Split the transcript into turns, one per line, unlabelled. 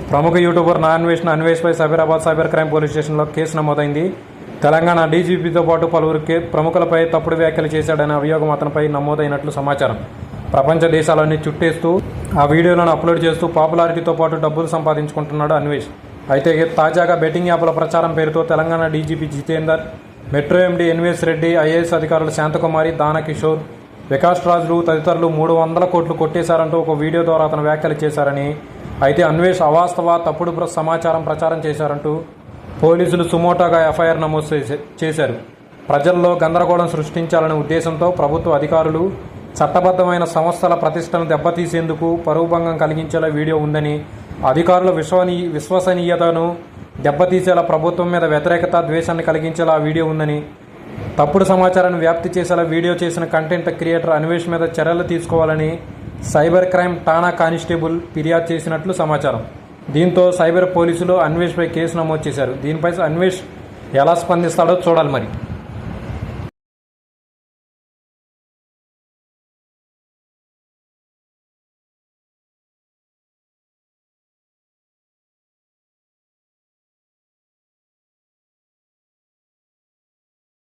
ప్రముఖ యూట్యూబర్ నా అన్వేషణ అన్వేష్పై Cyberabad cyber crime police స్టేషన్లో కేసు నమోదైంది. తెలంగాణ డీజీపీతో పాటు పలువురు కే ప్రముఖులపై తప్పుడు వ్యాఖ్యలు చేశాడనే అభియోగం అతనిపై నమోదైనట్లు సమాచారం. ప్రపంచ దేశాలన్నీ చుట్టేస్తూ ఆ వీడియోలను అప్లోడ్ చేస్తూ పాపులారిటీతో పాటు డబ్బులు సంపాదించుకుంటున్నాడు అన్వేష్. అయితే తాజాగా బెట్టింగ్ యాప్ల ప్రచారం పేరుతో Telangana DGP Jitender metro MD NVS Reddy IAS అధికారులు శాంతకుమారి దానకిషోర్ వికాస్ రాజులు తదితరులు మూడు వందల కోట్లు కొట్టేశారంటూ ఒక వీడియో ద్వారా అతను వ్యాఖ్యలు చేశారని అయితే అన్వేష్ అవాస్తవ తప్పుడు సమాచారం ప్రచారం చేశారంటూ పోలీసులు సుమోటోగా ఎఫ్ఐఆర్ నమోదు చేశారు. ప్రజల్లో గందరగోళం సృష్టించాలనే ఉద్దేశంతో ప్రభుత్వ అధికారులు చట్టబద్ధమైన సంస్థల ప్రతిష్టను దెబ్బతీసేందుకు పరువుభంగం కలిగించేలా వీడియో ఉందని అధికారుల విశ్వనీ విశ్వసనీయతను దెబ్బతీసేలా ప్రభుత్వం మీద వ్యతిరేకత ద్వేషాన్ని కలిగించేలా వీడియో ఉందని తప్పుడు సమాచారాన్ని వ్యాప్తి చేసేలా వీడియో చేసిన కంటెంట్ క్రియేటర్ అన్వేష్ మీద చర్యలు తీసుకోవాలని సైబర్ క్రైమ్ ఠాణా కానిస్టేబుల్ ఫిర్యాదు చేసినట్లు సమాచారం. దీంతో సైబర్ పోలీసులు అన్వేష్పై కేసు నమోదు చేశారు. దీనిపై అన్వేష్ ఎలా స్పందిస్తాడో చూడాలి మరి.